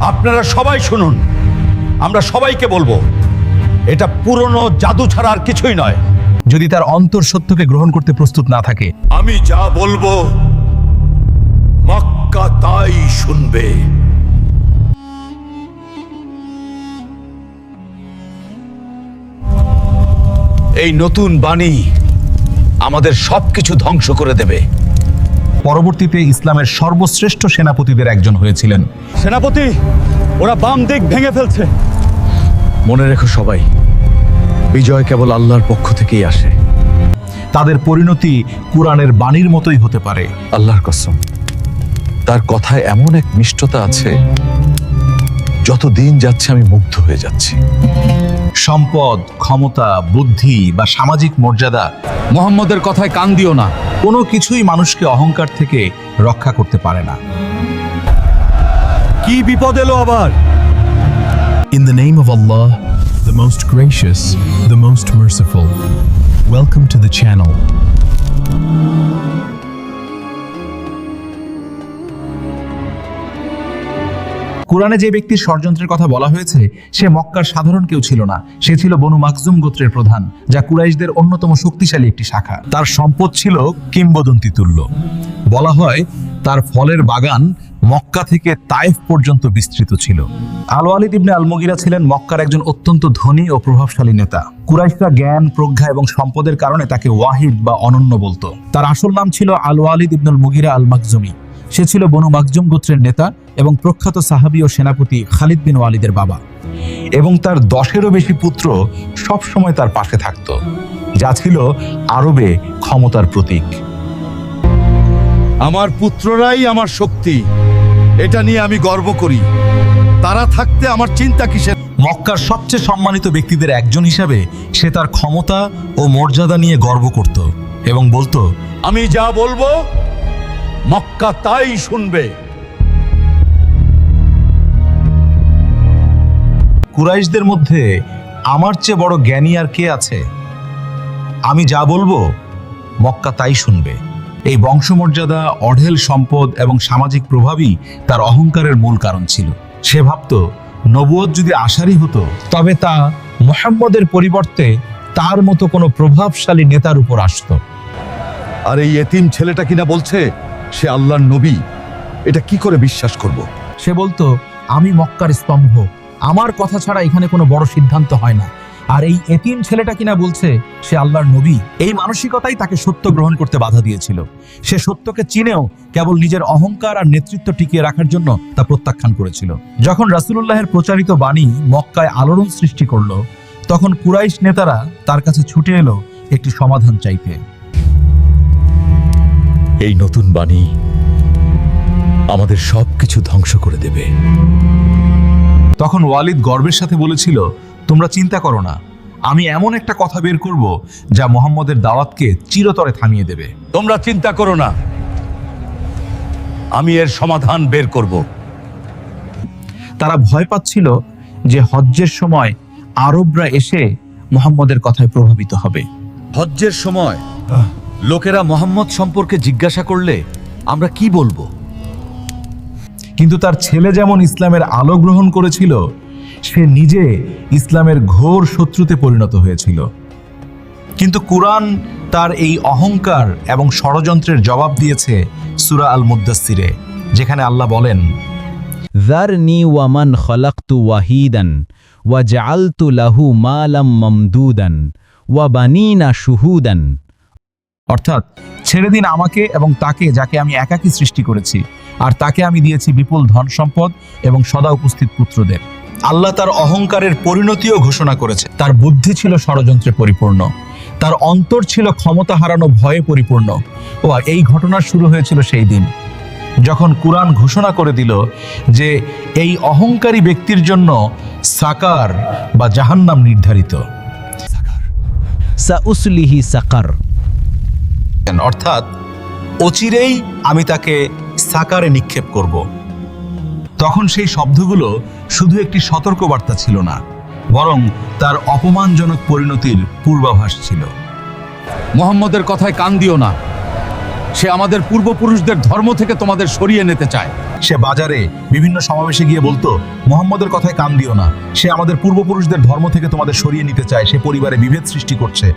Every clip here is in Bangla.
আপনারা সবাই শুনুন। আমরা সবাইকে বলব এটা পুরনো জাদু ছাড়া আর কিছুই নয়। যদি তার অন্তর সত্যকে গ্রহণ করতে প্রস্তুত না থাকে। আমি যা বলব মক্কা তাই শুনবে। এই নতুন বাণী আমাদের সবকিছু ধ্বংস করে দেবে। পরবর্তীতে ইসলামের সর্বশ্রেষ্ঠ সেনাপতিদের একজন হয়েছিলেন। সেনাপতি ওরা বাম দিক ভেঙে ফেলছে। মনে রেখো সবাই বিজয় কেবল আল্লাহর পক্ষ থেকেই আসে। তাদের পরিণতি কোরআনের বাণীর মতোই হতে পারে। আল্লাহর কসম তার কথায় এমন এক মিষ্টতা আছে যত দিন যাচ্ছে আমি মুগ্ধ হয়ে যাচ্ছি সম্পদ ক্ষমতা বুদ্ধি বা সামাজিক মর্যাদা মোহাম্মদের কথায় কান দিও না কোনো কিছুই মানুষকে অহংকার থেকে রক্ষা করতে পারে না কি বিপদ এলো আবার In the name of Allah the most gracious, the most merciful. Welcome to the channel. কোরআনে যে ব্যক্তির ষড়যন্ত্রের কথা বলা হয়েছে, সে মক্কার সাধারণ কেউ ছিল না। সে ছিল বনু মাকজুম গোত্রের প্রধান, যা কুরাইশদের অন্যতম শক্তিশালী একটি শাখা। তার সম্পদ ছিল কিংবদন্তি তুল্য। বলা হয়, তার ফলের বাগান মক্কা থেকে তাইফ পর্যন্ত বিস্তৃত ছিল। আল আল মুগিরা ছিলেন মক্কার একজন অত্যন্ত ধনী ও প্রভাবশালী নেতা। কুরাইশরা জ্ঞান, প্রজ্ঞা এবং সম্পদের কারণে তাকে ওয়াহিদ বা অনন্য বলতো। তার আসল নাম ছিল আল ওয়ালিদ ইবনুল মুগিরা আল মাকজুমি সে ছিল বনু মাকজুম গোত্রের নেতা এবং প্রখ্যাত সাহাবী ও সেনাপতি খালিদ বিন ওয়ালিদের বাবা। এবং তার দশেরও বেশি পুত্র সব সময় তার পাশে থাকত যা ছিল আরবে ক্ষমতার প্রতীক। আমার পুত্ররাই আমার শক্তি এটা নিয়ে আমি গর্ব করি। তারা থাকতে আমার চিন্তা কিসের? মক্কার সবচেয়ে সম্মানিত ব্যক্তিদের একজন হিসাবে সে তার ক্ষমতা ও মর্যাদা নিয়ে গর্ব করত এবং বলতো আমি যা বলব মক্কা তাই শুনবে। কুরাইশদের মধ্যে আমার চেয়ে বড় জ্ঞানী আর কে আছে? আমি যা বলব মক্কা তাই শুনবে। এই বংশমর্যাদা অঢেল সম্পদ এবং সামাজিক প্রভাবই তার অহংকারের মূল কারণ ছিল। সে ভাবত নবুয়ত যদি আশারই হতো তবে তা মোহাম্মদের পরিবর্তে তার মতো কোনো প্রভাবশালী নেতার উপর আসতো। আর এই এতিম ছেলেটা কিনা বলছে সে আল্লাহর নবী। এটা কি করে বিশ্বাস করব। সে বলতো আমি মক্কার স্তম্ভ। আমার কথা ছাড়া এখানে কোনো বড় সিদ্ধান্ত হয় না। আর এই এতিম ছেলেটা কিনা বলছে, সে আল্লাহর নবী। এই মানসিকতাই তাকে সত্য গ্রহণ করতে বাধা দিয়েছিল। সে সত্যকে চিনেও কেবল নিজের অহংকার আর নেতৃত্ব টিকিয়ে রাখার জন্য তা প্রত্যাখ্যান করেছিল। যখন রাসূলুল্লাহের প্রচারিত বাণী মক্কায় আলোড়ন সৃষ্টি করল, তখন কুরাইশ নেতারা তার কাছে ছুটে এলো একটি সমাধান চাইতে। এই নতুন বাণী আমাদের সবকিছু ধ্বংস করে দেবে। তখন ওয়ালিদ গর্বের সাথে বলেছিল তোমরা চিন্তা করো না আমি এমন একটা কথা বের করব যা মোহাম্মদের দাওয়াতকে চিরতরে থামিয়ে দেবে। তোমরা চিন্তা করো না আমি এর সমাধান বের করব। তারা ভয় পাচ্ছিল যে হজ্জের সময় আরবরা এসে মোহাম্মদের কথায় প্রভাবিত হবে। হজ্জের সময় লোকেরা মোহাম্মদ সম্পর্কে জিজ্ঞাসা করলে আমরা কি বলব? কিন্তু তার ছেলে যেমন ইসলামের আলো গ্রহণ করেছিল সে নিজে ইসলামের ঘোর শত্রুতে পরিণত হয়েছিল কিন্তু কুরআন তার এই অহংকার এবং ষড়যন্ত্রের জবাব দিয়েছে সুরা আল মুদাসিরে যেখানে আল্লাহ বলেন ذرني ومن خلقت وحيدا وجعلت له مالا ممدودا وبنين شهودا অর্থাৎ ছেড়ে দিন আমাকে এবং তাকে যাকে আমি একাকী সৃষ্টি করেছি আর তাকে আমি দিয়েছি বিপুল ধন সম্পদ এবং সদা উপস্থিত পুত্রদের। আল্লাহ তার অহংকারের পরিণতিও ঘোষণা করেছে। তার বুদ্ধি ছিল ষড়যন্ত্রে পরিপূর্ণ। তার অন্তর ছিল ক্ষমতা হারানো ভয়ে পরিপূর্ণ। ও এই ঘটনা শুরু হয়েছিল সেই দিন। যখন কোরআন ঘোষণা করে দিল যে এই অহংকারী ব্যক্তির জন্য সাকার বা জাহান্নাম নির্ধারিত। সাকার। অর্থাৎ অচিরেই আমি তাকে সাকারে নিক্ষেপ করব। তখন সেই শব্দগুলো শুধু একটি সতর্কবার্তা ছিল না বরং তার অপমানজনক পরিণতির পূর্বাভাস ছিল। মোহাম্মদের কথায় কান দিও না। সে আমাদের পূর্বপুরুষদের ধর্ম থেকে তোমাদের সরিয়ে নিতে চায়। সে বাজারে বিভিন্ন সমাবেশে গিয়ে বলতো মোহাম্মদের কথায় কান দিও না। সে আমাদের পূর্বপুরুষদের ধর্ম থেকে তোমাদের সরিয়ে নিতে চায়। সে পরিবারে বিভেদ সৃষ্টি করছে।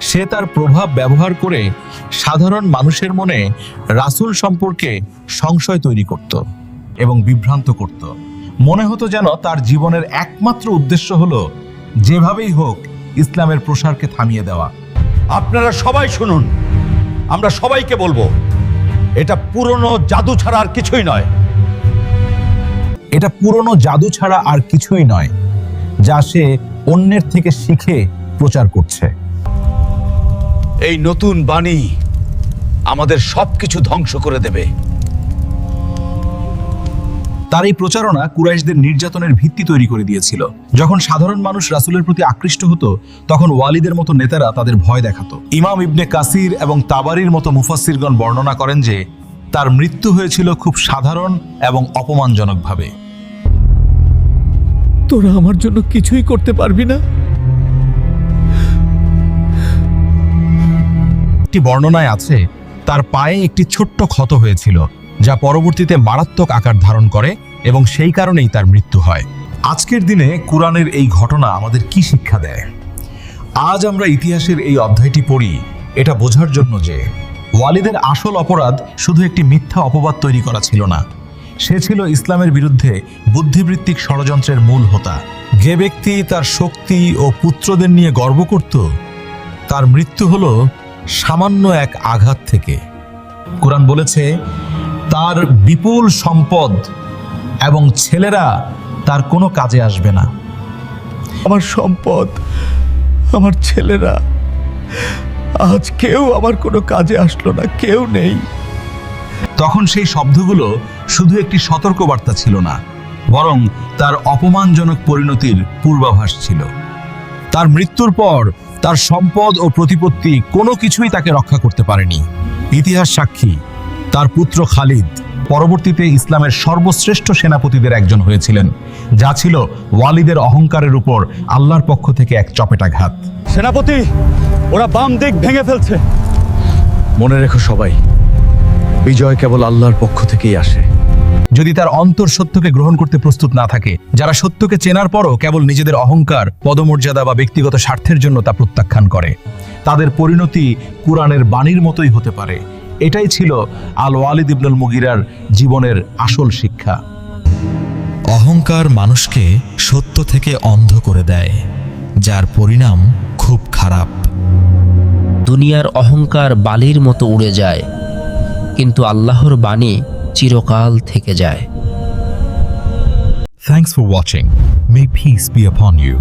সে তার প্রভাব ব্যবহার করে সাধারণ মানুষের মনে রাসূল সম্পর্কে সংশয় তৈরি করত এবং বিভ্রান্ত করত। মনে হতো যেন তার জীবনের একমাত্র উদ্দেশ্য হলো যেভাবেই হোক ইসলামের প্রসারকে থামিয়ে দেওয়া। আপনারা সবাই শুনুন আমরা সবাইকে বলব এটা পুরনো জাদু ছাড়া আর কিছুই নয়। এটা পুরনো জাদু ছাড়া আর কিছুই নয় যা সে অন্যের থেকে শিখে প্রচার করছে। এই নতুন বাণী আমাদের সবকিছু ধ্বংস করে দেবে। তার এই প্রচারণা কুরাইশদের নির্যাতনের ভিত্তি তৈরি করে দিয়েছিল। যখন সাধারণ মানুষ রাসূলের প্রতি আকৃষ্ট হতো তখন ওয়ালিদের মতো নেতারা তাদের ভয় দেখাতো। ইমাম ইবনে কাসির এবং তাবারির মতো মুফাসসিরগণ বর্ণনা করেন যে তার মৃত্যু হয়েছিল খুব সাধারণ এবং অপমানজনকভাবে। তোরা আমার জন্য কিছুই করতে পারবি না? একটি বর্ণনায় আছে, তার পায়ে একটি ছোট্ট ক্ষত হয়েছিল, যা পরবর্তীতে মারাত্মক আকার ধারণ করে এবং সেই কারণেই তার মৃত্যু হয়। আজকের দিনে কোরআনের এই ঘটনা আমাদের কি শিক্ষা দেয়? আজ আমরা ইতিহাসের এই অধ্যায়টি পড়ি, এটা বোঝার জন্য যে ওয়ালিদের আসল অপরাধ শুধু একটি মিথ্যা অপবাদ তৈরি করা ছিল না। সে ছিল ইসলামের বিরুদ্ধে বুদ্ধিবৃত্তিক ষড়যন্ত্রের মূল হোতা। যে ব্যক্তি তার শক্তি ও পুত্রদের নিয়ে গর্ব করত, তার মৃত্যু হলো সামান্য এক আঘাত থেকে। কোরআন বলেছে তার বিপুল সম্পদ এবং ছেলেরা তার কোনো কাজে আসবে না। আমার সম্পদ আমার ছেলেরা আজ কেউ আমার কোনো কাজে আসলো না কেউ নেই। তখন সেই শব্দগুলো শুধু একটি সতর্কবার্তা ছিল না বরং তার অপমানজনক পরিণতির পূর্বাভাস ছিল। তার মৃত্যুর পর তার সম্পদ ও প্রতিপত্তি কোনো কিছুই তাকে রক্ষা করতে পারেনি। ইতিহাস সাক্ষী তার পুত্র খালিদ পরবর্তীতে ইসলামের সর্বশ্রেষ্ঠ সেনাপতিদের একজন হয়েছিলেন যা ছিল ওয়ালিদের অহংকারের উপর আল্লাহর পক্ষ থেকে এক চপেটাঘাত। সেনাপতি ওরা বাম দিক ভেঙে ফেলছে। মনে রেখো সবাই বিজয় কেবল আল্লাহর পক্ষ থেকেই আসে। যদি তার অন্তর সত্যকে গ্রহণ করতে প্রস্তুত না থাকে যারা সত্যকে চেনার পরও কেবল নিজেদের অহংকার পদমর্যাদা বা ব্যক্তিগত স্বার্থের জন্য তা প্রত্যাখ্যান করে তাদের পরিণতি কুরআনের বাণীর মতোই হতে পারে। এটাই ছিল আল ওয়ালিদ ইবনুল মুগিরার জীবনের আসল শিক্ষা। অহংকার মানুষকে সত্য থেকে অন্ধ করে দেয় যার পরিণাম খুব খারাপ। দুনিয়ার অহংকার বালির মতো উড়ে যায় কিন্তু আল্লাহর বাণী চিরকাল থেকে যায় Thanks for watching. May peace be upon you.